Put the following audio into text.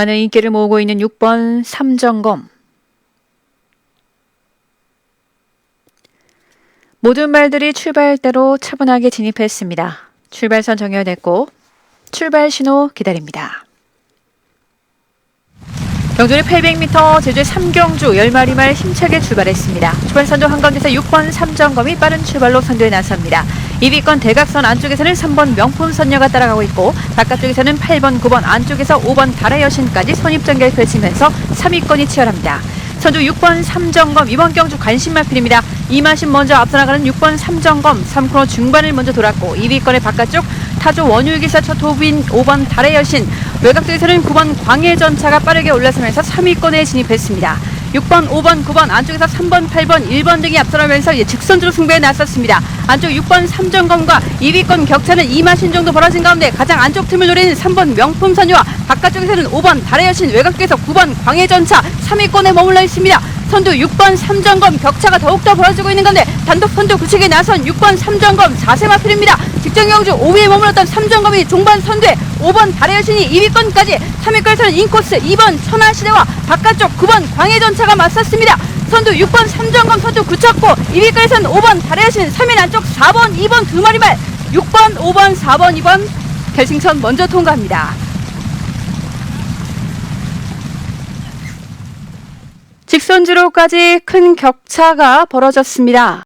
많은 인기를 모으고 있는 6번 삼정검. 모든 말들이 출발대로 차분하게 진입했습니다. 출발선 정렬됐고 출발 신호 기다립니다. 경주는 800m 제주 3경주 10마리 말 힘차게 출발했습니다. 초반선도 한가운데서 6번 삼정검이 빠른 출발로 선두에 나섭니다. 2위권 대각선 안쪽에서는 3번 명품 선녀가 따라가고 있고 바깥쪽에서는 8번, 9번 안쪽에서 5번 달의 여신까지 선입전결 펼치면서 3위권이 치열합니다. 선두 6번 삼정검 이번 경주 관심마필입니다. 이마신 먼저 앞서 나가는 6번 삼정검 3코너 중반을 먼저 돌았고 2위권의 바깥쪽 타조 원유기사 첫 호빈 5번 달의 여신 외곽 쪽에서는 9번 광해전차가 빠르게 올라서면서 3위권에 진입했습니다. 6번, 5번, 9번 안쪽에서 3번, 8번, 1번 등이 앞서나면서 이제 직선주로 승부에 나섰습니다. 안쪽 6번 삼정검과 2위권 격차는 2마신 정도 벌어진 가운데 가장 안쪽 틈을 노리는 3번 명품 선유와 바깥쪽에서는 5번 달의 여신 외곽 쪽에서 9번 광해전차 3위권에 머물러 있습니다. 선두 6번 삼정검 격차가 더욱더 벌어지고 있는 가운데 단독 선두 구축에 나선 6번 삼정검 4세 마필입니다. 직전 경주 5위에 머물렀던 삼정검이 종반 선두에 5번 달의 여신이 2위권까지 3위권에서는 인코스 2번 천하시대와 바깥쪽 9번 광해전차가 맞섰습니다. 선두 6번 삼정검 선두 굳혔고 2위권에서는 5번 달의 여신 3위 안쪽 4번 2번 두 마리 말 6번 5번 4번 2번 결승선 먼저 통과합니다. 직선주로까지 큰 격차가 벌어졌습니다.